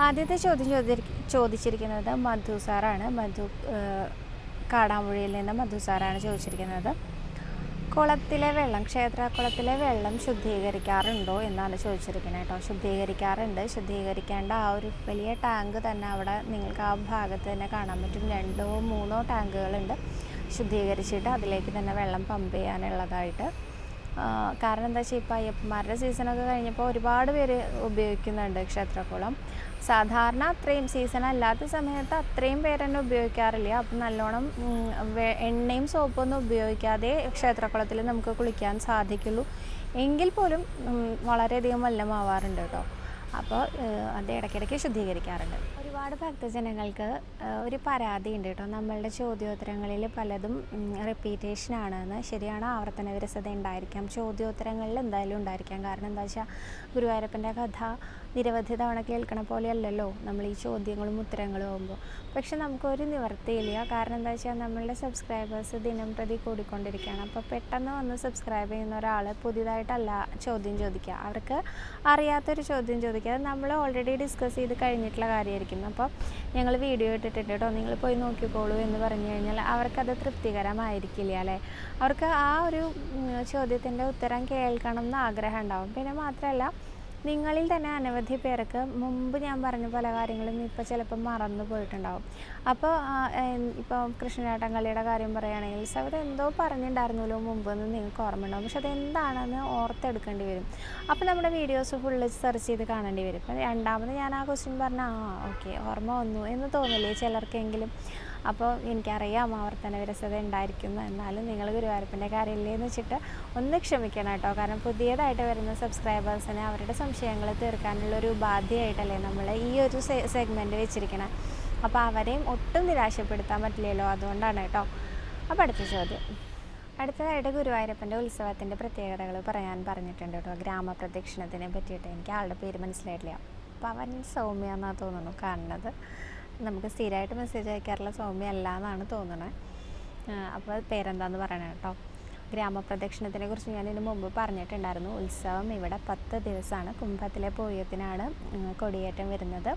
ആദ്യത്തെ ചോദ്യം ചോദി ചോദിച്ചിരിക്കുന്നത് മധു സാറാണ്. മധു കാടാമ്പുഴയിൽ നിന്ന് മധു സാറാണ് ചോദിച്ചിരിക്കുന്നത്. കുളത്തിലെ വെള്ളം ക്ഷേത്ര കുളത്തിലെ വെള്ളം ശുദ്ധീകരിക്കാറുണ്ടോ എന്നാണ് ചോദിച്ചിരിക്കുന്നത് കേട്ടോ. ശുദ്ധീകരിക്കാറുണ്ട്. ശുദ്ധീകരിക്കേണ്ട ആ ഒരു വലിയ ടാങ്ക് തന്നെ അവിടെ നിങ്ങൾക്ക് ആ ഭാഗത്ത് തന്നെ കാണാൻ പറ്റും. രണ്ടോ മൂന്നോ ടാങ്കുകളുണ്ട്. ശുദ്ധീകരിച്ചിട്ട് അതിലേക്ക് തന്നെ വെള്ളം പമ്പ് ചെയ്യാനുള്ളതായിട്ട്. കാരണം എന്താ വെച്ചാൽ ഇപ്പോൾ അയ്യപ്പന്മാരുടെ സീസണൊക്കെ കഴിഞ്ഞപ്പോൾ ഒരുപാട് പേര് ഉപയോഗിക്കുന്നുണ്ട് ക്ഷേത്രക്കുളം. സാധാരണ അത്രയും സീസൺ അല്ലാത്ത സമയത്ത് അത്രയും പേരെന്നെ ഉപയോഗിക്കാറില്ല. അപ്പം നല്ലോണം എണ്ണയും സോപ്പൊന്നും ഉപയോഗിക്കാതെ ക്ഷേത്രക്കുളത്തിൽ നമുക്ക് കുളിക്കാൻ സാധിക്കുള്ളൂ. എങ്കിൽ പോലും വളരെയധികം മലിനമാവാറുണ്ട് കേട്ടോ. അപ്പോൾ അത് ഇടയ്ക്കിടയ്ക്ക് ശുദ്ധീകരിക്കാറുണ്ട്. ഒരുപാട് ഭക്തജനങ്ങൾക്ക് ഒരു പരാതി ഉണ്ട് കേട്ടോ. നമ്മളുടെ ചോദ്യോത്തരങ്ങളിൽ പലതും റിപ്പീറ്റേഷൻ ആണെന്ന്. ശരിയാണ് ആവർത്തന വിരസത ഉണ്ടായിരിക്കാം. ചോദ്യോത്തരങ്ങളിൽ എന്തായാലും ഉണ്ടായിരിക്കാം. കാരണം എന്താ വെച്ചാൽ ഗുരുവായൂരപ്പന്റെ കഥ നിരവധി തവണ കേൾക്കണ പോലെയല്ലല്ലോ നമ്മൾ ഈ ചോദ്യങ്ങളും ഉത്തരങ്ങളും ആകുമ്പോൾ പക്ഷെ നമുക്കൊരു നിവർത്തിയില്ല കാരണം എന്താ വെച്ചാൽ നമ്മളുടെ സബ്സ്ക്രൈബേഴ്സ് ദിനം പ്രതി കൂടിക്കൊണ്ടിരിക്കുകയാണ്. അപ്പോൾ പെട്ടെന്ന് വന്ന് സബ്സ്ക്രൈബ് ചെയ്യുന്ന ഒരാൾ പുതിയതായിട്ടല്ല ചോദ്യം ചോദിക്കുക. അവർക്ക് അറിയാത്തൊരു ചോദ്യം ചോദിക്കുക. നമ്മൾ ഓൾറെഡി ഡിസ്കസ് ചെയ്ത് കഴിഞ്ഞിട്ടുള്ള കാര്യമായിരിക്കും. അപ്പോൾ ഞങ്ങൾ വീഡിയോ ഇട്ടിട്ടുണ്ട് കേട്ടോ നിങ്ങൾ പോയി നോക്കിക്കോളൂ എന്ന് പറഞ്ഞു കഴിഞ്ഞാൽ അവർക്കത് തൃപ്തികരമായിരിക്കില്ല അല്ലേ? അവർക്ക് ആ ഒരു ചോദ്യത്തിന്റെ ഉത്തരം കേൾക്കണം എന്ന് ആഗ്രഹം ഉണ്ടാവും. പിന്നെ മാത്രമല്ല നിങ്ങളിൽ തന്നെ അനവധി പേർക്ക് മുമ്പ് ഞാൻ പറഞ്ഞ പല കാര്യങ്ങളും ഇപ്പോൾ ചിലപ്പോൾ മറന്നു പോയിട്ടുണ്ടാവും. അപ്പോൾ ഇപ്പോൾ കൃഷ്ണനാട്ടം കളിയുടെ കാര്യം പറയുകയാണെങ്കിൽ സവർ എന്തോ പറഞ്ഞിട്ടുണ്ടായിരുന്നല്ലോ മുമ്പ് എന്ന് നിങ്ങൾക്ക് ഓർമ്മ ഉണ്ടാവും പക്ഷെ അതെന്താണെന്ന് ഓർത്തെടുക്കേണ്ടി വരും. അപ്പോൾ നമ്മുടെ വീഡിയോസ് ഫുള്ള് സെർച്ച് ചെയ്ത് കാണേണ്ടി വരും. അപ്പോൾ രണ്ടാമത് ഞാൻ ആ ക്വസ്റ്റ്യൻ പറഞ്ഞാൽ ആ ഓക്കെ ഓർമ്മ വന്നു എന്ന് തോന്നില്ലേ ചിലർക്കെങ്കിലും? അപ്പോൾ എനിക്കറിയാം ആവർത്തന വിരസത ഉണ്ടായിരിക്കുന്നു. എന്നാലും നിങ്ങൾ ഗുരുവായൂരപ്പന്റെ കാര്യമില്ലേ എന്ന് വെച്ചിട്ട് ഒന്ന് ക്ഷമിക്കണം കേട്ടോ. കാരണം പുതിയതായിട്ട് വരുന്ന സബ്സ്ക്രൈബേഴ്സിന് അവരുടെ സംശയങ്ങൾ തീർക്കാനുള്ളൊരു ബാധ്യമായിട്ടല്ലേ നമ്മൾ ഈ ഒരു സെഗ്മെന്റ് വെച്ചിരിക്കണം. അപ്പോൾ അവരെയും ഒട്ടും നിരാശപ്പെടുത്താൻ പറ്റില്ലല്ലോ അതുകൊണ്ടാണ് കേട്ടോ. അപ്പോൾ അടുത്ത ചോദ്യം. അടുത്തതായിട്ട് ഗുരുവായൂരപ്പന്റെ ഉത്സവത്തിന്റെ പ്രത്യേകതകൾ പറയാൻ പറഞ്ഞിട്ടുണ്ട് കേട്ടോ. ഗ്രാമപ്രദക്ഷിണത്തിനെ പറ്റിയിട്ട് എനിക്ക് ആളുടെ പേര് മനസ്സിലായിട്ടില്ല. അവൻ സൗമ്യ എന്നാണ് തോന്നുന്നു കാണുന്നത്. നമുക്ക് സ്ഥിരമായിട്ട് മെസ്സേജ് അയക്കാറുള്ള സൗമ്യ അല്ല എന്നാണ് തോന്നുന്നത് അപ്പോൾ പേരെന്താന്ന് പറയണേ കേട്ടോ. ഗ്രാമപ്രദക്ഷിണത്തിനെ കുറിച്ച് ഞാൻ ഇതിനു മുമ്പ് പറഞ്ഞിട്ടുണ്ടായിരുന്നു. ഉത്സവം ഇവിടെ പത്ത് ദിവസമാണ് കുംഭത്തിലെ പൂയത്തിനാണ് കൊടിയേറ്റം വരുന്നത്.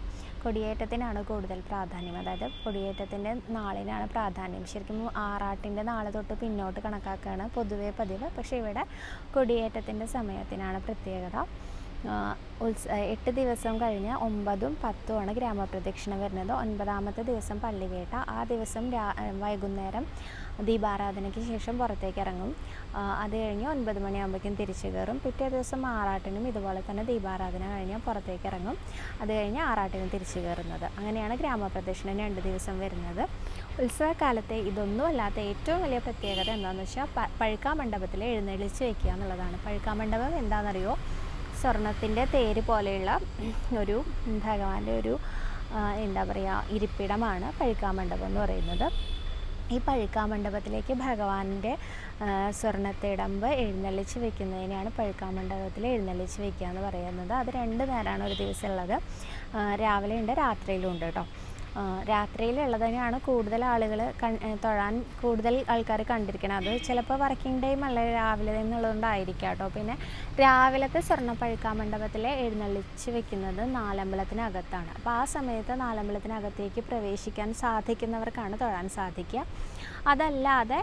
കൊടിയേറ്റത്തിനാണ് കൂടുതൽ പ്രാധാന്യം. അതായത് കൊടിയേറ്റത്തിന്റെ നാളിനാണ് പ്രാധാന്യം. ശരിക്കും ആറാട്ടിന്റെ നാളെ തൊട്ട് പിന്നോട്ട് കണക്കാക്കുകയാണ് പൊതുവേ പതിവ്. പക്ഷേ ഇവിടെ കൊടിയേറ്റത്തിന്റെ സമയത്തിനാണ് പ്രത്യേകത. ഉത്സ എട്ട് ദിവസം കഴിഞ്ഞ് ഒമ്പതും പത്തുമാണ് ഗ്രാമപ്രദക്ഷിണം വരുന്നത്. ഒൻപതാമത്തെ ദിവസം പള്ളി കേട്ട ആ ദിവസം രാ വൈകുന്നേരം ദീപാരാധനയ്ക്ക് ശേഷം പുറത്തേക്ക് ഇറങ്ങും. അത് കഴിഞ്ഞ് ഒൻപത് മണിയാകുമ്പോഴേക്കും തിരിച്ചു കയറും. പിറ്റേ ദിവസം ആറാട്ടിനും ഇതുപോലെ തന്നെ ദീപാരാധന കഴിഞ്ഞ് പുറത്തേക്ക് ഇറങ്ങും. അത് കഴിഞ്ഞ് ആറാട്ടിനും തിരിച്ചു കയറുന്നത്. അങ്ങനെയാണ് ഗ്രാമപ്രദക്ഷിണം രണ്ട് ദിവസം വരുന്നത്. ഉത്സവകാലത്തെ ഇതൊന്നും അല്ലാത്ത ഏറ്റവും വലിയ പ്രത്യേകത എന്താണെന്ന് വെച്ചാൽ പഴുക്കാമണ്ഡപത്തിൽ പഴുക്കാ മണ്ഡപത്തിൽ എഴുന്നള്ളിച്ച് വയ്ക്കുക എന്നുള്ളതാണ്. പഴുക്കാ മണ്ഡപം എന്താണെന്നറിയോ സ്വർണത്തിന്റെ തേര് പോലെയുള്ള ഒരു ഭഗവാന്റെ ഒരു എന്താ പറയുക ഇരിപ്പിടമാണ് പഴുക്കാമണ്ഡപം എന്ന് പറയുന്നത്. ഈ പഴുക്കാമണ്ഡപത്തിലേക്ക് ഭഗവാന്റെ സ്വർണത്തിടമ്പ് എഴുന്നള്ളിച്ച് വെക്കുന്നതിനെയാണ് പഴുക്കാമണ്ഡപത്തിൽ എഴുന്നള്ളിച്ച് വെക്കുക എന്ന് പറയുന്നത്. അത് രണ്ട് നേരമാണ് ഒരു ദിവസം ഉള്ളത്. രാവിലെ ഉണ്ട് രാത്രിയിലും ഉണ്ട് കേട്ടോ. തന്നെയാണ് കൂടുതൽ ആളുകൾ തൊഴാൻ കൂടുതൽ ആൾക്കാർ കണ്ടിരിക്കുന്നത് അത് ചിലപ്പോൾ വർക്കിംഗ് ടൈം അല്ല രാവിലെ എന്നുള്ളതുകൊണ്ടായിരിക്കാം കേട്ടോ. പിന്നെ രാവിലത്തെ സ്വർണപ്പഴുക്കാ മണ്ഡപത്തിൽ എഴുന്നള്ളിച്ച് വെക്കുന്നത് നാലമ്പലത്തിനകത്താണ്. അപ്പോൾ ആ സമയത്ത് നാലമ്പലത്തിനകത്തേക്ക് പ്രവേശിക്കാൻ സാധിക്കുന്നവർക്കാണ് തൊഴാൻ സാധിക്കുക. അതല്ലാതെ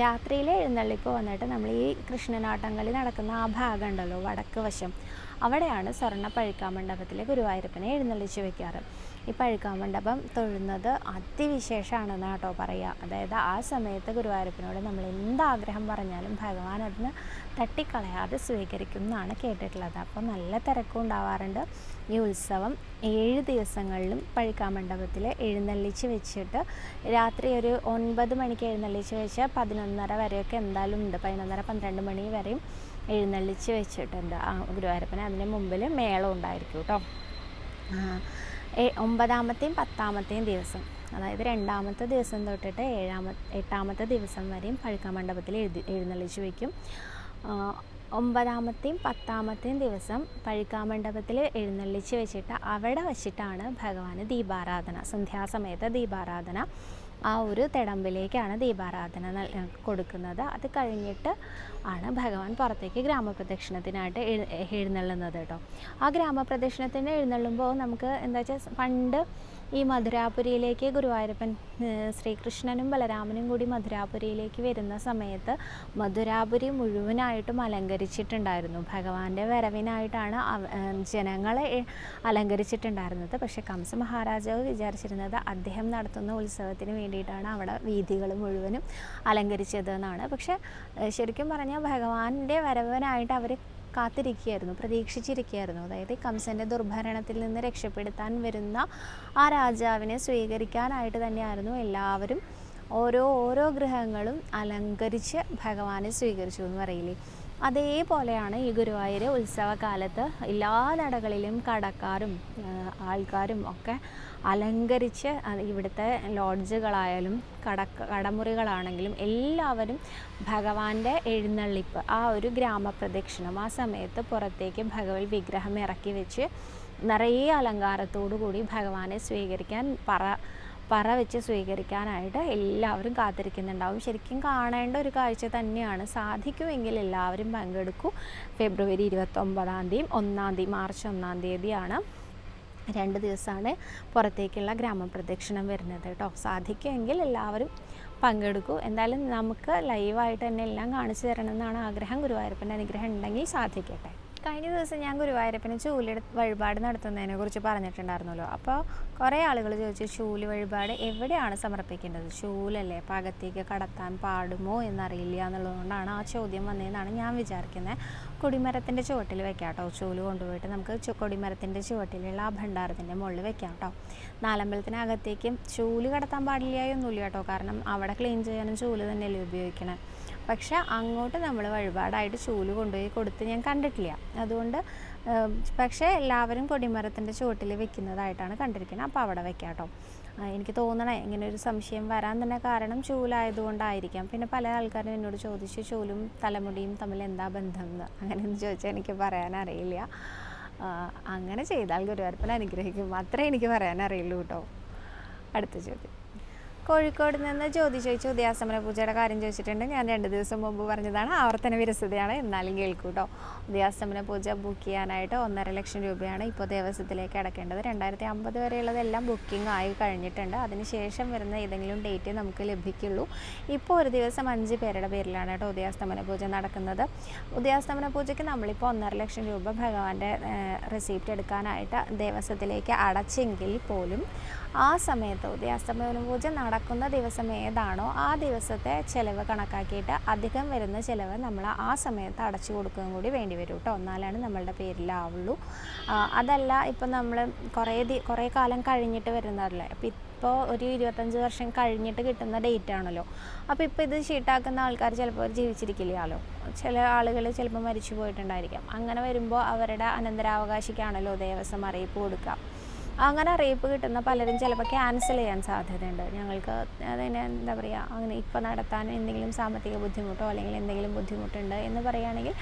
രാത്രിയിലെ എഴുന്നള്ളിപ്പ് വന്നിട്ട് നമ്മൾ ഈ കൃഷ്ണനാട്ടംകളി നടക്കുന്ന ആ ഭാഗം ഉണ്ടല്ലോ വടക്ക് വശം. അവിടെയാണ് സ്വർണ പഴുക്കാമണ്ഡപത്തിലെ ഗുരുവായൂരപ്പനെ എഴുന്നള്ളിച്ച് വെക്കാറ്. ഈ പഴുക്കാമണ്ഡപം തൊഴുന്നത് അതിവിശേഷമാണെന്ന് കേട്ടോ പറയുക. അതായത് ആ സമയത്ത് ഗുരുവായൂരപ്പനോട് നമ്മൾ എന്താഗ്രഹം പറഞ്ഞാലും ഭഗവാൻ അതിന് തട്ടിക്കളയാതെ സ്വീകരിക്കും എന്നാണ് കേട്ടിട്ടുള്ളത്. അപ്പോൾ നല്ല തിരക്കും ഉണ്ടാവാറുണ്ട്. ഈ ഉത്സവം ഏഴ് ദിവസങ്ങളിലും പഴുക്കാമണ്ഡപത്തിൽ എഴുന്നള്ളിച്ച് വെച്ചിട്ട് രാത്രി ഒരു ഒൻപത് മണിക്ക് എഴുന്നള്ളിച്ച് വെച്ചാൽ പതിനൊന്നര വരെയൊക്കെ എന്തായാലും ഉണ്ട്. പതിനൊന്നര പന്ത്രണ്ട് മണി വരെയും എഴുന്നള്ളിച്ച് വെച്ചിട്ടുണ്ട്. ആ ഗുരുവായൂരപ്പന് അതിന് മുമ്പിൽ മേളം ഉണ്ടായിരിക്കും കേട്ടോ. ഒമ്പതാമത്തെയും പത്താമത്തെയും ദിവസം. അതായത് രണ്ടാമത്തെ ദിവസം തൊട്ടിട്ട് ഏഴാമത്തെ എട്ടാമത്തെ ദിവസം വരെയും പഴുക്ക മണ്ഡപത്തിൽ എഴുതി എഴുന്നള്ളിച്ച് വയ്ക്കും ഒമ്പതാമത്തെയും പത്താമത്തെയും ദിവസം പഴുക്കാമണ്ഡപത്തിൽ എഴുന്നള്ളിച്ച് വെച്ചിട്ട് അവിടെ വച്ചിട്ടാണ് ഭഗവാന് ദീപാരാധന സന്ധ്യാസമയത്ത് ദീപാരാധന. ആ ഒരു തിടമ്പിലേക്കാണ് ദീപാരാധന കൊടുക്കുന്നത്. അത് കഴിഞ്ഞിട്ട് ആണ് ഭഗവാൻ പുറത്തേക്ക് ഗ്രാമപ്രദക്ഷിണത്തിനായിട്ട് എഴുന്നള്ളുന്നത് കേട്ടോ ആ ഗ്രാമപ്രദക്ഷിണത്തിന് എഴുന്നള്ളുമ്പോൾ നമുക്ക് എന്താ വെച്ചാൽ പണ്ട് ഈ മധുരാപുരിയിലേക്ക് ഗുരുവായൂരപ്പൻ ശ്രീകൃഷ്ണനും ബലരാമനും കൂടി മധുരാപുരിയിലേക്ക് വരുന്ന സമയത്ത് മധുരാപുരി മുഴുവനായിട്ടും അലങ്കരിച്ചിട്ടുണ്ടായിരുന്നു. ഭഗവാന്റെ വരവിനായിട്ടാണ് ജനങ്ങളെ അലങ്കരിച്ചിട്ടുണ്ടായിരുന്നത്. പക്ഷേ കംസ മഹാരാജാവ് വിചാരിച്ചിരുന്നത് അദ്ദേഹം നടത്തുന്ന ഉത്സവത്തിന് വേണ്ടിയിട്ടാണ് അവിടെ വീഥികൾ മുഴുവനും അലങ്കരിച്ചത് എന്നാണ് പക്ഷേ ശരിക്കും പറഞ്ഞാൽ ഭഗവാന്റെ വരവനായിട്ട് അവർ കാത്തിരിക്കുകയായിരുന്നു പ്രതീക്ഷിച്ചിരിക്കുകയായിരുന്നു. അതായത് കംസന്റെ ദുർഭരണത്തിൽ നിന്ന് രക്ഷപ്പെടുത്താൻ വരുന്ന ആ രാജാവിനെ സ്വീകരിക്കാനായിട്ട് തന്നെയായിരുന്നു എല്ലാവരും ഓരോ ഓരോ ഗ്രഹങ്ങളും അലങ്കരിച്ച് ഭഗവാനെ സ്വീകരിച്ചു എന്ന് പറയില്ലേ? അതേപോലെയാണ് ഈ ഗുരുവായൂർ ഉത്സവകാലത്ത് എല്ലാ നടകളിലും കടക്കാരും ആൾക്കാരും ഒക്കെ അലങ്കരിച്ച് ഇവിടുത്തെ ലോഡ്ജുകളായാലും കട കടമുറികളാണെങ്കിലും എല്ലാവരും ഭഗവാന്റെ എഴുന്നള്ളിപ്പ് ആ ഒരു ഗ്രാമപ്രദക്ഷിണം ആ സമയത്ത് പുറത്തേക്ക് ഭഗവത് വിഗ്രഹം ഇറക്കി വെച്ച് നിറയെ അലങ്കാരത്തോടു കൂടി ഭഗവാനെ സ്വീകരിക്കാൻ പറ പറ വെച്ച് സ്വീകരിക്കാനായിട്ട് എല്ലാവരും കാത്തിരിക്കുന്നുണ്ടാവും. ശരിക്കും കാണേണ്ട ഒരു കാഴ്ച തന്നെയാണ്. സാധിക്കുമെങ്കിൽ എല്ലാവരും പങ്കെടുക്കൂ. ഫെബ്രുവരി ഇരുപത്തൊമ്പതാം തീയതി ഒന്നാം തീയതി മാർച്ച് ഒന്നാം തീയതിയാണ് രണ്ട് ദിവസമാണ് പുറത്തേക്കുള്ള ഗ്രാമപ്രദക്ഷിണം വരുന്നത് കേട്ടോ. സാധിക്കുമെങ്കിൽ എല്ലാവരും പങ്കെടുക്കൂ. എന്തായാലും നമുക്ക് ലൈവായിട്ട് തന്നെ എല്ലാം കാണിച്ചു തരണം എന്നാണ് ആഗ്രഹം. ഗുരുവായൂരപ്പന്റെ അനുഗ്രഹം ഉണ്ടെങ്കിൽ സാധിക്കട്ടെ. കഴിഞ്ഞ ദിവസം ഞാൻ ഗുരുവായൂരപ്പന് ചൂലി വഴിപാട് നടത്തുന്നതിനെ കുറിച്ച് പറഞ്ഞിട്ടുണ്ടായിരുന്നല്ലോ. അപ്പോൾ കുറേ ആളുകൾ ചോദിച്ചു ചൂൽ വഴിപാട് എവിടെയാണ് സമർപ്പിക്കേണ്ടത്? ചൂലല്ലേ? അപ്പോൾ അകത്തേക്ക് കടത്താൻ പാടുമോ എന്നറിയില്ല എന്നുള്ളതുകൊണ്ടാണ് ആ ചോദ്യം വന്നതെന്നാണ് ഞാൻ വിചാരിക്കുന്നത് കൊടിമരത്തിന്റെ ചുവട്ടിൽ വെക്കാം കേട്ടോ ചൂൽ കൊണ്ടുപോയിട്ട് നമുക്ക് കൊടിമരത്തിന്റെ ചുവട്ടിലുള്ള ആ ഭണ്ഡാരത്തിന്റെ മുകളിൽ വെക്കാം കേട്ടോ നാലമ്പലത്തിനകത്തേക്കും ചൂൽ കടത്താൻ പാടില്ലായൊന്നുമില്ല കേട്ടോ. കാരണം അവിടെ ക്ലീൻ ചെയ്യാനും ചൂൽ തന്നെയല്ലേ ഉപയോഗിക്കണേ. പക്ഷെ അങ്ങോട്ട് നമ്മൾ വഴിപാടായിട്ട് ചൂൽ കൊണ്ടുപോയി കൊടുത്ത് ഞാൻ കണ്ടിട്ടില്ല. അതുകൊണ്ട് പക്ഷേ എല്ലാവരും കൊടിമരത്തിന്റെ ചുവട്ടിൽ വെക്കുന്നതായിട്ടാണ് കണ്ടിരിക്കുന്നത്. അപ്പോൾ അവിടെ വെക്കാം എനിക്ക് തോന്നണേ ഇങ്ങനെ ഒരു സംശയം വരാൻ തന്നെ കാരണം ചൂലായതുകൊണ്ടായിരിക്കാം. പിന്നെ പല ആൾക്കാരും എന്നോട് ചോദിച്ചു ചൂലും തലമുടിയും തമ്മിൽ എന്താ ബന്ധം? എന്ന് അങ്ങനെയൊന്നും ചോദിച്ചാൽ എനിക്ക് പറയാനറിയില്ല അങ്ങനെ ചെയ്താൽ ഗുരുവായൂരപ്പൻ അനുഗ്രഹിക്കും. അത്രേ എനിക്ക് പറയാനറിയുള്ളൂ കേട്ടോ. അടുത്ത ചോദ്യം. കോഴിക്കോട് നിന്ന് ജ്യോതി ചോദിച്ചു. ഉദയാസ്തമന പൂജയുടെ കാര്യം ചോദിച്ചിട്ടുണ്ട്. ഞാൻ രണ്ട് ദിവസം മുമ്പ് പറഞ്ഞതാണ് ആവർത്തന വിരസതയാണ്. എന്നാലും കേൾക്കൂട്ടോ. ഉദയാസമന പൂജ ബുക്ക് ചെയ്യാനായിട്ട് ഒന്നര ലക്ഷം രൂപയാണ് ഇപ്പോൾ ദേവസ്വത്തിലേക്ക് അടക്കേണ്ടത്. രണ്ടായിരത്തി അമ്പത് വരെയുള്ളതെല്ലാം ബുക്കിംഗ് ആയി കഴിഞ്ഞിട്ടുണ്ട്. അതിനുശേഷം വരുന്ന ഏതെങ്കിലും ഡേറ്റ് നമുക്ക് ലഭിക്കുള്ളൂ. ഇപ്പോൾ ഒരു ദിവസം അഞ്ച് പേരുടെ പേരിലാണ് കേട്ടോ ഉദയാസ്തമന പൂജ നടക്കുന്നത്. ഉദയാസ്തമന പൂജയ്ക്ക് നമ്മളിപ്പോൾ ഒന്നര ലക്ഷം രൂപ ഭഗവാന്റെ റെസിപ്റ്റ് എടുക്കാനായിട്ട് ദേവസ്വത്തിലേക്ക് അടച്ചെങ്കിൽ പോലും ആ സമയത്ത് ഉദയാസ്തമന പൂജ നടക്കുന്ന ദിവസം ഏതാണോ ആ ദിവസത്തെ ചിലവ് കണക്കാക്കിയിട്ട് അധികം വരുന്ന ചിലവ് നമ്മൾ ആ സമയത്ത് അടച്ചു കൊടുക്കുകയും കൂടി വേണ്ടി വരും കേട്ടോ. എന്നാലാണ് നമ്മളുടെ പേരിലാവുള്ളൂ. അതല്ല ഇപ്പം നമ്മൾ കുറേ കുറേ കാലം കഴിഞ്ഞിട്ട് വരുന്നതല്ലേ? അപ്പം ഇപ്പോൾ ഒരു ഇരുപത്തഞ്ച് വർഷം കഴിഞ്ഞിട്ട് കിട്ടുന്ന ഡേറ്റ് ആണല്ലോ. അപ്പോൾ ഇപ്പോൾ ഇത് ഷീട്ടാക്കുന്ന ആൾക്കാർ ചിലപ്പോൾ ജീവിച്ചിരിക്കില്ലല്ലോ ചില ആളുകൾ ചിലപ്പോൾ മരിച്ചു പോയിട്ടുണ്ടായിരിക്കാം. അങ്ങനെ വരുമ്പോൾ അവരുടെ അനന്തരാവകാശിക്കാണല്ലോ ദേവസ്വം അറിയിപ്പ് കൊടുക്കുക. അങ്ങനെ അറിയിപ്പ് കിട്ടുന്ന പലരും ചിലപ്പോൾ ക്യാൻസൽ ചെയ്യാൻ സാധ്യതയുണ്ട്. ഞങ്ങൾക്ക് അതിന് എന്താ പറയുക അങ്ങനെ ഇപ്പോൾ നടത്താൻ എന്തെങ്കിലും സാമ്പത്തിക ബുദ്ധിമുട്ടോ അല്ലെങ്കിൽ എന്തെങ്കിലും ബുദ്ധിമുട്ടുണ്ട് എന്ന് പറയുകയാണെങ്കിൽ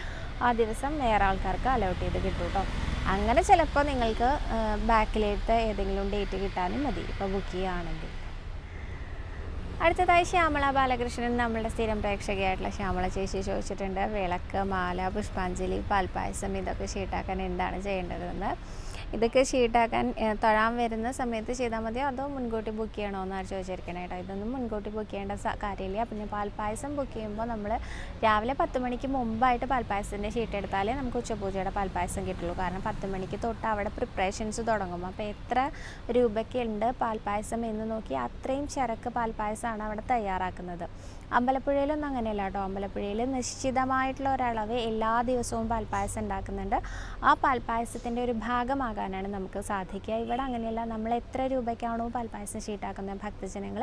ആ ദിവസം വേറെ ആൾക്കാർക്ക് അലോട്ട് ചെയ്ത് കിട്ടും കേട്ടോ. അങ്ങനെ ചിലപ്പോൾ നിങ്ങൾക്ക് ബാക്കിലേത്തെ ഏതെങ്കിലും ഡേറ്റ് കിട്ടാനും മതി. ഇപ്പോൾ ബുക്ക് ചെയ്യുകയാണെങ്കിൽ. അടുത്തതായി ശ്യാമള ബാലകൃഷ്ണൻ നമ്മളുടെ സ്ഥിരം പ്രേക്ഷകയായിട്ടുള്ള ശ്യാമള ചേച്ചി ചോദിച്ചിട്ടുണ്ട് വിളക്ക് മാല പുഷ്പാഞ്ജലി പാൽപ്പായസം ഇതൊക്കെ ഷീട്ടാക്കാൻ എന്താണ് ചെയ്യേണ്ടതെന്ന്? ഇതൊക്കെ ഷീട്ടാക്കാൻ തൊഴാൻ വരുന്ന സമയത്ത് ചെയ്താൽ മതിയോ? അതോ മുൻകൂട്ടി ബുക്ക് ചെയ്യണോ എന്നാണ് ചോദിച്ചിരിക്കണേ കേട്ടോ ഇതൊന്നും മുൻകൂട്ടി ബുക്ക് ചെയ്യേണ്ട കാര്യമില്ല. പിന്നെ പാൽപ്പായസം ബുക്ക് ചെയ്യുമ്പോൾ നമ്മൾ രാവിലെ പത്ത് മണിക്ക് മുമ്പായിട്ട് പാൽപ്പായസത്തിന്റെ ഷീട്ട് എടുത്താലേ നമുക്ക് ഉച്ചപൂജയുടെ പാൽപ്പായസം കിട്ടുള്ളൂ. കാരണം പത്ത് മണിക്ക് തൊട്ട് അവിടെ പ്രിപ്പറേഷൻസ് തുടങ്ങും. അപ്പോൾ എത്ര രൂപയ്ക്ക് ഉണ്ട് പാൽപ്പായസം എന്ന് നോക്കി അത്രയും ചരക്ക് പാൽപ്പായസമാണ് അവിടെ തയ്യാറാക്കുന്നത്. അമ്പലപ്പുഴയിലൊന്നും അങ്ങനെയല്ല കേട്ടോ. അമ്പലപ്പുഴയിൽ നിശ്ചിതമായിട്ടുള്ള ഒരളവ് എല്ലാ ദിവസവും പാൽപ്പായസം ഉണ്ടാക്കുന്നുണ്ട്. ആ പാൽപ്പായസത്തിന്റെ ഒരു ഭാഗമാകാനാണ് നമുക്ക് സാധിക്കുക. ഇവിടെ അങ്ങനെയല്ല നമ്മൾ എത്ര രൂപയ്ക്കാണോ പാൽപ്പായസം ഷീട്ടാക്കുന്നത് ഭക്തജനങ്ങൾ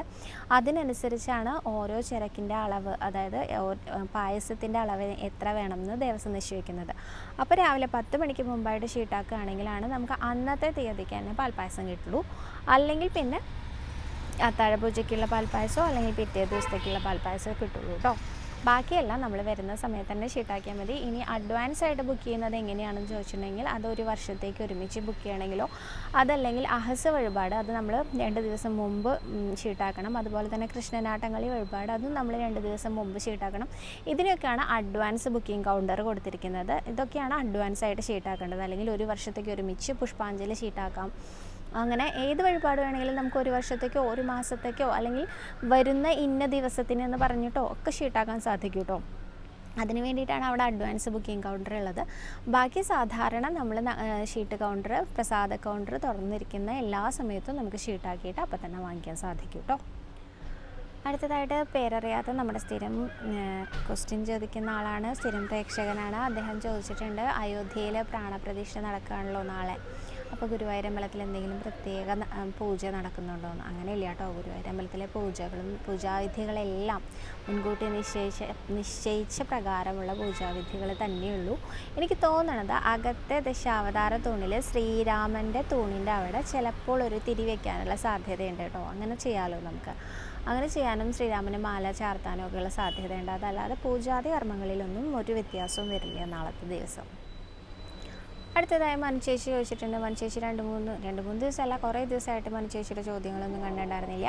അതിനനുസരിച്ചാണ് ഓരോ ചിരക്കിന്റെ അളവ് അതായത് പായസത്തിന്റെ അളവ് എത്ര വേണമെന്ന് ദേവസ്വം നിശ്ചയിക്കുന്നത്. അപ്പോൾ രാവിലെ പത്ത് മണിക്ക് മുമ്പായിട്ട് ഷീട്ടാക്കുകയാണെങ്കിലാണ് നമുക്ക് അന്നത്തെ തീയതിക്ക് തന്നെ പാൽപ്പായസം കിട്ടുള്ളൂ. അല്ലെങ്കിൽ പിന്നെ അത്താഴ പൂജയ്ക്കുള്ള പാൽപ്പായസമോ അല്ലെങ്കിൽ പിറ്റേ ദിവസത്തേക്കുള്ള പാൽപ്പായസമോ കിട്ടുള്ളൂ കേട്ടോ ബാക്കിയെല്ലാം നമ്മൾ വരുന്ന സമയത്ത് തന്നെ ഷീട്ടാക്കിയാൽ മതി. ഇനി അഡ്വാൻസ് ആയിട്ട് ബുക്ക് ചെയ്യുന്നത് എങ്ങനെയാണെന്ന് ചോദിച്ചിട്ടുണ്ടെങ്കിൽ അത് ഒരു വർഷത്തേക്ക് ഒരുമിച്ച് ബുക്ക് ചെയ്യണമെങ്കിലോ അതല്ലെങ്കിൽ അഹസ വഴിപാട് അത് നമ്മൾ രണ്ട് ദിവസം മുമ്പ് ഷീട്ടാക്കണം അതുപോലെ തന്നെ കൃഷ്ണനാട്ടങ്ങളി വഴിപാട് അതും നമ്മൾ രണ്ട് ദിവസം മുമ്പ് ഷീട്ടാക്കണം ഇതിനൊക്കെയാണ് അഡ്വാൻസ് ബുക്കിംഗ് കൗണ്ടർ കൊടുത്തിരിക്കുന്നത്. ഇതൊക്കെയാണ് അഡ്വാൻസ് ആയിട്ട് ഷീട്ടാക്കേണ്ടത് അല്ലെങ്കിൽ ഒരു വർഷത്തേക്ക് ഒരുമിച്ച് പുഷ്പാഞ്ജലി ഷീട്ടാക്കാം അങ്ങനെ ഏത് വഴിപാട് വേണമെങ്കിലും നമുക്ക് ഒരു വർഷത്തേക്കോ ഒരു മാസത്തേക്കോ അല്ലെങ്കിൽ വരുന്ന ഇന്ന ദിവസത്തിന് എന്ന് പറഞ്ഞിട്ടോ ഒക്കെ ഷീട്ടാക്കാൻ സാധിക്കും കേട്ടോ അതിന് വേണ്ടിയിട്ടാണ് അവിടെ അഡ്വാൻസ് ബുക്കിംഗ് കൗണ്ടർ ഉള്ളത്. ബാക്കി സാധാരണ നമ്മൾ ഷീട്ട് കൗണ്ടർ പ്രസാദ കൗണ്ടർ തുറന്നിരിക്കുന്ന എല്ലാ സമയത്തും നമുക്ക് ഷീട്ടാക്കിയിട്ട് അപ്പം തന്നെ വാങ്ങിക്കാൻ സാധിക്കും കേട്ടോ അടുത്തതായിട്ട് പേരറിയാത്ത നമ്മുടെ സ്ഥിരം ക്വസ്റ്റ്യൻ ചോദിക്കുന്ന ആളാണ് സ്ഥിരം പ്രേക്ഷകനാണ്. അദ്ദേഹം ചോദിച്ചിട്ടുണ്ട് അയോധ്യയിലെ പ്രാണപ്രതിഷ്ഠ നടക്കുകയാണല്ലോ നാളെ. അപ്പോൾ ഗുരുവായൂരമ്പലത്തിൽ എന്തെങ്കിലും പ്രത്യേക പൂജ നടക്കുന്നുണ്ടോ എന്ന്? അങ്ങനെയില്ല കേട്ടോ ഗുരുവായൂരമ്പലത്തിലെ പൂജകളും പൂജാവിധികളെല്ലാം മുൻകൂട്ടി നിശ്ചയിച്ച നിശ്ചയിച്ച പ്രകാരമുള്ള പൂജാവിധികൾ തന്നെയുള്ളൂ. എനിക്ക് തോന്നണത് അകത്തെ ദശാവതാര തൂണിൽ ശ്രീരാമന്റെ തൂണിന്റെ അവിടെ ചിലപ്പോൾ ഒരു തിരി വയ്ക്കാനുള്ള സാധ്യതയുണ്ട് കേട്ടോ. അങ്ങനെ ചെയ്യാമല്ലോ നമുക്ക്? അങ്ങനെ ചെയ്യാനും ശ്രീരാമന് മാല ചാർത്താനും ഒക്കെയുള്ള സാധ്യതയുണ്ട്. അതല്ലാതെ പൂജാതി കർമ്മങ്ങളിലൊന്നും ഒരു വ്യത്യാസവും വരില്ല നാളത്തെ ദിവസം. അടുത്തതായി മനുചേച്ചി ചോദിച്ചിട്ടുണ്ട്. മനുചേച്ചി രണ്ട് മൂന്ന് രണ്ട് മൂന്ന് ദിവസമല്ല കുറേ ദിവസമായിട്ട് മനുചേച്ചിയുടെ ചോദ്യങ്ങളൊന്നും കണ്ടിട്ടുണ്ടായിരുന്നില്ല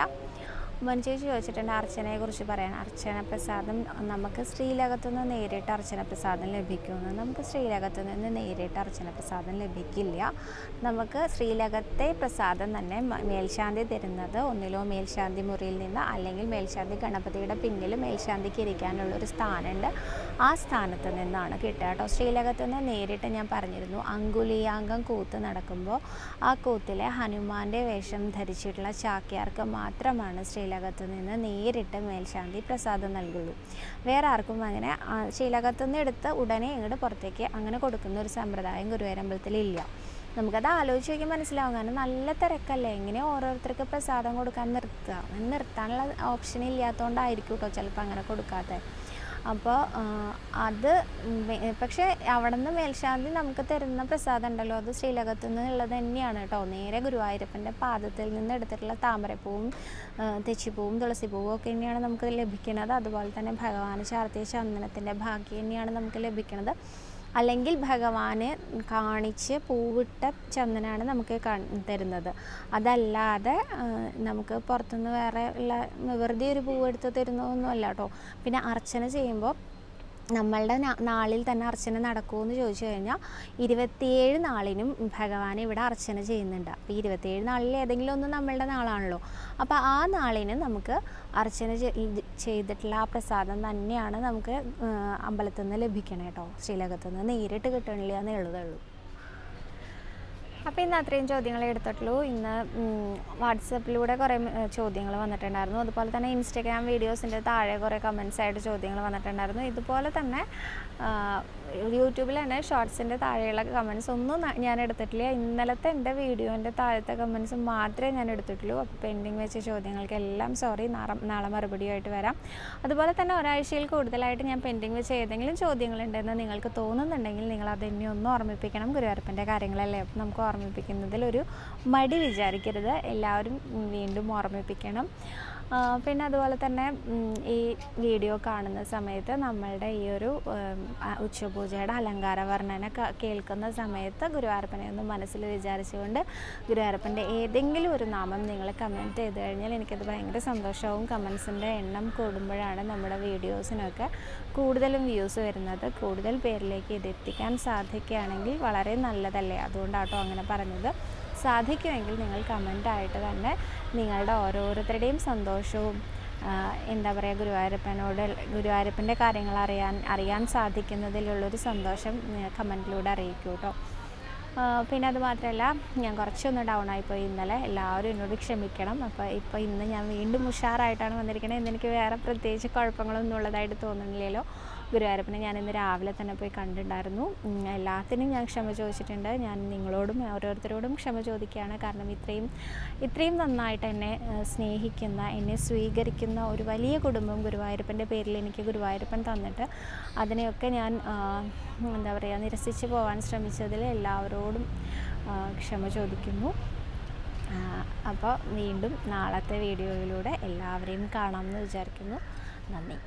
മനുചേച്ചി ചോദിച്ചിട്ടുണ്ട് അർച്ചനയെക്കുറിച്ച് പറയാൻ. അർച്ചന പ്രസാദം നമുക്ക് ശ്രീലകത്തു നിന്ന് നേരിട്ട് അർച്ചന പ്രസാദം ലഭിക്കുമെന്ന്. നമുക്ക് ശ്രീലകത്തു നിന്ന് നേരിട്ട് അർച്ചന പ്രസാദം ലഭിക്കില്ല. നമുക്ക് ശ്രീലകത്തെ പ്രസാദം തന്നെ മേൽശാന്തി തരുന്നത് ഒന്നിലോ മേൽശാന്തി മുറിയിൽ നിന്ന് അല്ലെങ്കിൽ മേൽശാന്തി ഗണപതിയുടെ പിന്നിൽ മേൽശാന്തിക്ക് ഇരിക്കാനുള്ള ഒരു സ്ഥാനമുണ്ട്. ആ സ്ഥാനത്ത് നിന്നാണ് കിട്ടുക കേട്ടോ. ശ്രീലകത്ത് നിന്ന് നേരിട്ട് ഞാൻ പറഞ്ഞിരുന്നു അങ്കുലിയാങ്കം കൂത്ത് നടക്കുമ്പോൾ ആ കൂത്തിലെ ഹനുമാന്റെ വേഷം ധരിച്ചിട്ടുള്ള ചാക്യാർക്ക് മാത്രമാണ് ശ്രീലകത്ത് നിന്ന് നേരിട്ട് മേൽശാന്തി പ്രസാദം നൽകുള്ളൂ വേറെ ആർക്കും അങ്ങനെ ശ്രീലകത്ത് നിന്ന് എടുത്ത് ഉടനെ ഇങ്ങോട്ട് പുറത്തേക്ക് അങ്ങനെ കൊടുക്കുന്ന ഒരു സമ്പ്രദായം ഗുരുവരമ്പലത്തിൽ ഇല്ല. നമുക്കത് ആലോചിച്ച് നോക്കി മനസ്സിലാവും. കാരണം നല്ല തിരക്കല്ലേ? എങ്ങനെ ഓരോരുത്തർക്ക് പ്രസാദം കൊടുക്കാൻ നിർത്തുക നിർത്താനുള്ള ഓപ്ഷൻ ഇല്ലാത്തതുകൊണ്ടായിരിക്കും കേട്ടോ ചിലപ്പോൾ അങ്ങനെ കൊടുക്കാത്തത് അപ്പോൾ അത് പക്ഷേ അവിടെ നിന്ന് മേൽശാന്തി നമുക്ക് തരുന്ന പ്രസാദം ഉണ്ടല്ലോ അത് ശ്രീലകത്തു നിന്നുള്ളത് തന്നെയാണ് കേട്ടോ. നേരെ ഗുരുവായൂരപ്പന്റെ പാദത്തിൽ നിന്ന് എടുത്തിട്ടുള്ള താമരപ്പൂവും തെച്ചിപ്പൂവും തുളസിപ്പൂവും ഒക്കെ തന്നെയാണ് നമുക്ക് ലഭിക്കുന്നത്. അതുപോലെ തന്നെ ഭഗവാന് ചാർത്തിയ ചന്ദനത്തിന്റെ ഭാഗ്യം തന്നെയാണ് നമുക്ക് ലഭിക്കുന്നത്. അല്ലെങ്കിൽ ഭഗവാനെ കാണിച്ച് പൂവിട്ട ചന്ദനാണ് നമുക്ക് തരുന്നത്. അതല്ലാതെ നമുക്ക് പുറത്തുനിന്ന് വേറെ ഉള്ള വെറുതെ ഒരു പൂവെടുത്ത് തരുന്നതൊന്നുമല്ല കേട്ടോ പിന്നെ അർച്ചന ചെയ്യുമ്പോൾ നമ്മളുടെ നാളിൽ തന്നെ അർച്ചന നടക്കുമെന്ന് ചോദിച്ചു കഴിഞ്ഞാൽ ഇരുപത്തിയേഴ് നാളിനും ഭഗവാൻ ഇവിടെ അർച്ചന ചെയ്യുന്നുണ്ട്. അപ്പോൾ ഇരുപത്തിയേഴ് നാളിൽ ഏതെങ്കിലും ഒന്ന് നമ്മളുടെ നാളാണല്ലോ. അപ്പോൾ ആ നാളിന് നമുക്ക് അർച്ചന ചെയ്തിട്ടുള്ള ആ പ്രസാദം തന്നെയാണ് നമുക്ക് അമ്പലത്തിൽ നിന്ന് ലഭിക്കണേ കേട്ടോ. ശ്രീലകത്തു നിന്ന് നേരിട്ട് കിട്ടണില്ല എന്നേ ഉള്ളതുള്ളൂ അപ്പോൾ ഇന്ന് അത്രയും ചോദ്യങ്ങളെ എടുത്തിട്ടുള്ളൂ. ഇന്ന് വാട്സപ്പിലൂടെ കുറേ ചോദ്യങ്ങൾ വന്നിട്ടുണ്ടായിരുന്നു. അതുപോലെ തന്നെ ഇൻസ്റ്റഗ്രാം വീഡിയോസിന്റെ താഴെ കുറേ കമൻസ് ആയിട്ട് ചോദ്യങ്ങൾ വന്നിട്ടുണ്ടായിരുന്നു. ഇതുപോലെ തന്നെ യൂട്യൂബിൽ തന്നെ ഷോർട്സിന്റെ താഴെയുള്ള കമൻസ് ഒന്നും ഞാൻ എടുത്തിട്ടില്ല. ഇന്നലത്തെ എന്റെ വീഡിയോന്റെ താഴത്തെ കമൻസ് മാത്രമേ ഞാൻ എടുത്തിട്ടുള്ളൂ. അപ്പോൾ പെൻഡിങ് വെച്ച ചോദ്യങ്ങൾക്കെല്ലാം സോറി നാളെ മറുപടിയായിട്ട് വരാം. അതുപോലെ തന്നെ ഒരാഴ്ചയിൽ കൂടുതലായിട്ട് ഞാൻ പെൻഡിങ് വെച്ച ഏതെങ്കിലും ചോദ്യങ്ങളുണ്ടെന്ന് നിങ്ങൾക്ക് തോന്നുന്നുണ്ടെങ്കിൽ നിങ്ങൾ അതെന്നെ ഒന്ന് ഓർമ്മിപ്പിക്കണം. ഗുരുവായൂരപ്പന്റെ കാര്യങ്ങളല്ലേ? അപ്പം നമുക്ക് ഓർമ്മിപ്പിക്കുന്നതിൽ ഒരു മടി വിചാരിക്കരുത്. എല്ലാവരും വീണ്ടും ഓർമ്മിപ്പിക്കണം. പിന്നെ അതുപോലെ തന്നെ ഈ വീഡിയോ കാണുന്ന സമയത്ത് നമ്മളുടെ ഈ ഒരു ഉച്ചപൂജയുടെ അലങ്കാര വർണന കേൾക്കുന്ന സമയത്ത് ഗുരുവായൂരപ്പനെ ഒന്ന് മനസ്സിൽ വിചാരിച്ചുകൊണ്ട് ഗുരുവായൂരപ്പന്റെ ഏതെങ്കിലും ഒരു നാമം നിങ്ങൾ കമന്റ് ചെയ്ത് കഴിഞ്ഞാൽ എനിക്കത് ഭയങ്കര സന്തോഷവും കമൻസിന്റെ എണ്ണം കൂടുമ്പോഴാണ് നമ്മുടെ വീഡിയോസിനൊക്കെ കൂടുതലും വ്യൂസ് വരുന്നത്. കൂടുതൽ പേരിലേക്ക് ഇത് എത്തിക്കാൻ സാധിക്കുകയാണെങ്കിൽ വളരെ നല്ലതല്ലേ? അതുകൊണ്ടാട്ടോ അങ്ങനെ പറഞ്ഞത്. സാധിക്കുമെങ്കിൽ നിങ്ങൾ കമന്റായിട്ട് തന്നെ നിങ്ങളുടെ ഓരോരുത്തരുടെയും സന്തോഷവും എന്താ പറയുക ഗുരുവായൂരപ്പനോട് ഗുരുവായൂരപ്പന്റെ കാര്യങ്ങൾ അറിയാൻ അറിയാൻ സാധിക്കുന്നതിലുള്ളൊരു സന്തോഷം കമന്റിലൂടെ അറിയിക്കൂ കേട്ടോ പിന്നെ അത് മാത്രമല്ല ഞാൻ കുറച്ചൊന്ന് ഡൗൺ ആയിപ്പോയി ഇന്നലെ. എല്ലാവരും എന്നോട് ക്ഷമിക്കണം. അപ്പോൾ ഇപ്പോൾ ഇന്ന് ഞാൻ വീണ്ടും ഉഷാറായിട്ടാണ് വന്നിരിക്കുന്നത് ഇന്ന് എനിക്ക് വേറെ പ്രത്യേകിച്ച് കുഴപ്പങ്ങളൊന്നും ഉള്ളതായിട്ട് തോന്നുന്നില്ലല്ലോ. ഗുരുവായൂരപ്പനെ ഞാൻ ഇന്ന് രാവിലെ തന്നെ പോയി കണ്ടിട്ടുണ്ടായിരുന്നു. എല്ലാത്തിനും ഞാൻ ക്ഷമ ചോദിച്ചിട്ടുണ്ട്. ഞാൻ നിങ്ങളോടും ഓരോരുത്തരോടും ക്ഷമ ചോദിക്കുകയാണ്. കാരണം ഇത്രയും ഇത്രയും നന്നായിട്ട് എന്നെ സ്നേഹിക്കുന്ന എന്നെ സ്വീകരിക്കുന്ന ഒരു വലിയ കുടുംബം ഗുരുവായൂരപ്പന്റെ പേരിൽ എനിക്ക് ഗുരുവായൂരപ്പൻ തന്നിട്ട് അതിനെയൊക്കെ ഞാൻ എന്താ പറയുക നിരസിച്ച് പോകാൻ ശ്രമിച്ചതിൽ എല്ലാവരോടും ക്ഷമ ചോദിക്കുന്നു. അപ്പോൾ വീണ്ടും നാളത്തെ വീഡിയോയിലൂടെ എല്ലാവരെയും കാണാമെന്ന് വിചാരിക്കുന്നു. നന്ദി.